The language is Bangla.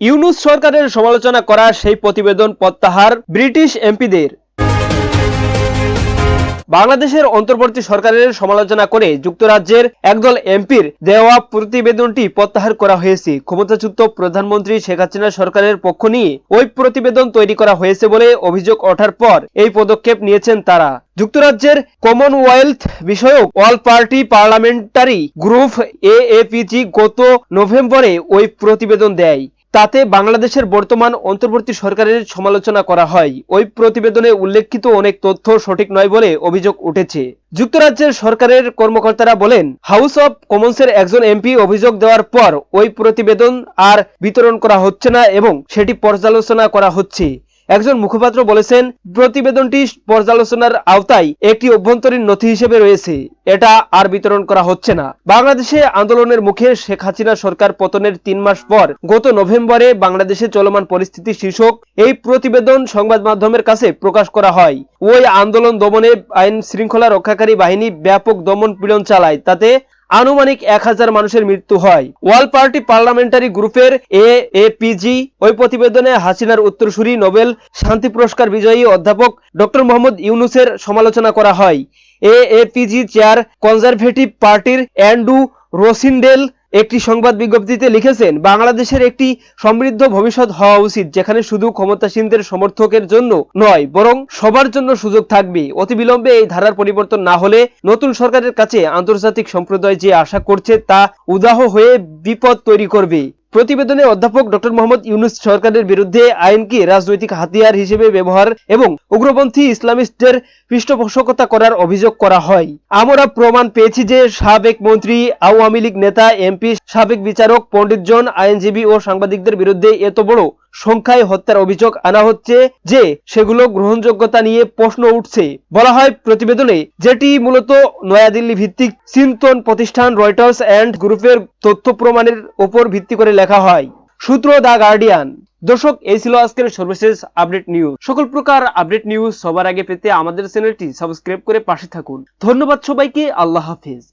ইউনুস সরকারের সমালোচনা করা সেই প্রতিবেদন প্রত্যাহার ব্রিটিশ এমপিদের। বাংলাদেশের অন্তর্বর্তী সরকারের সমালোচনা করে যুক্তরাজ্যের একদল এমপির দেওয়া প্রতিবেদনটি প্রত্যাহার করা হয়েছে। ক্ষমতাচ্যুত প্রধানমন্ত্রী শেখ হাসিনা সরকারের পক্ষ নিয়ে ওই প্রতিবেদন তৈরি করা হয়েছে বলে অভিযোগ ওঠার পর এই পদক্ষেপ নিয়েছেন তারা। যুক্তরাজ্যের কমনওয়েলথ বিষয়ক all party parliamentary group APPG গত নভেম্বরে ওই প্রতিবেদন দেয়। তাতে বাংলাদেশের বর্তমান অন্তর্বর্তী সরকারের সমালোচনা করা হয়। ওই প্রতিবেদনে উল্লেখিত অনেক তথ্য সঠিক নয় বলে অভিযোগ উঠেছে। যুক্তরাজ্যের সরকারের কর্মকর্তারা বলেন, হাউস অব কমন্সের একজন এমপি অভিযোগ দেওয়ার পর ওই প্রতিবেদন আর বিতরণ করা হচ্ছে না এবং সেটি পর্যালোচনা করা হচ্ছে। একজন মুখপাত্র বলেছেন, প্রতিবেদনটি পর্যালোচনার আওতায় একটি অভ্যন্তরীণ নথি হিসেবে রয়েছে। এটা আর বিতরণ করা হচ্ছে না। বাংলাদেশে আন্দোলনের মুখে শেখ হাসিনা সরকার পতনের তিন মাস পর গত নভেম্বরে বাংলাদেশে চলমান পরিস্থিতি শীর্ষক এই প্রতিবেদন সংবাদ মাধ্যমের কাছে প্রকাশ করা হয়। ওই আন্দোলন দমনে আইন শৃঙ্খলা রক্ষাকারী বাহিনী ব্যাপক দমন পীড়ন চালায়। তাতে আনুমানিক এক হাজার মানুষের মৃত্যু হয়। ওয়াল পার্টি পার্লামেন্টারি গ্রুপের এ এ পিজি ওই প্রতিবেদনে হাসিনার উত্তরসূরি নোবেল শান্তি পুরস্কার বিজয়ী অধ্যাপক ডক্টর মোহাম্মদ ইউনুসের সমালোচনা করা হয়। A A PG chair Conservative পার্টির অ্যান্ডু রোসিন্ডেল একটি সংবাদ বিজ্ঞপ্তিতে লিখেছেন, বাংলাদেশের একটি সমৃদ্ধ ভবিষ্যৎ হওয়া উচিত, যেখানে শুধু ক্ষমতাসীনদের সমর্থকের জন্য নয়, বরং সবার জন্য সুযোগ থাকবে। অতিবিলম্বে এই ধারার পরিবর্তন না হলে নতুন সরকারের কাছে আন্তর্জাতিক সম্প্রদায় যে আশা করছে তা উদাহ হয়ে বিপদ তৈরি করবে। প্রতিবেদনে অধ্যাপক ডক্টর মোহাম্মদ ইউনুস সরকারের বিরুদ্ধে আইনকে রাজনৈতিক হাতিয়ার হিসেবে ব্যবহার এবং উগ্রপন্থী ইসলামিস্টদের পৃষ্ঠপোষকতা করার অভিযোগ করা হয়? আমরা প্রমাণ পেয়েছি যে সাবেক মন্ত্রী, আওয়ামী লীগ নেতা, এমপি, সাবেক বিচারক, পণ্ডিতজন, আইনজীবী ও সাংবাদিকদের বিরুদ্ধে এত বড় সংখ্যায় হত্যার অভিযোগ আনা হচ্ছে যে সেগুলো গ্রহণযোগ্যতা নিয়ে প্রশ্ন উঠছে। বলা হয়, প্রতিবেদনে যেটি মূলত নয়াদিল্লি ভিত্তিক চিন্তন প্রতিষ্ঠান রয়টার্স অ্যান্ড গ্রুপের তথ্য প্রমাণের উপর ভিত্তি করে লেখা হয়। সূত্র দ্য গার্ডিয়ান। দর্শক, এই ছিল আজকের সর্বশেষ আপডেট নিউজ। সকল প্রকার আপডেট নিউজ সবার আগে পেতে আমাদের চ্যানেলটি সাবস্ক্রাইব করে পাশে থাকুন। ধন্যবাদ সবাইকে, আল্লাহ হাফিজ।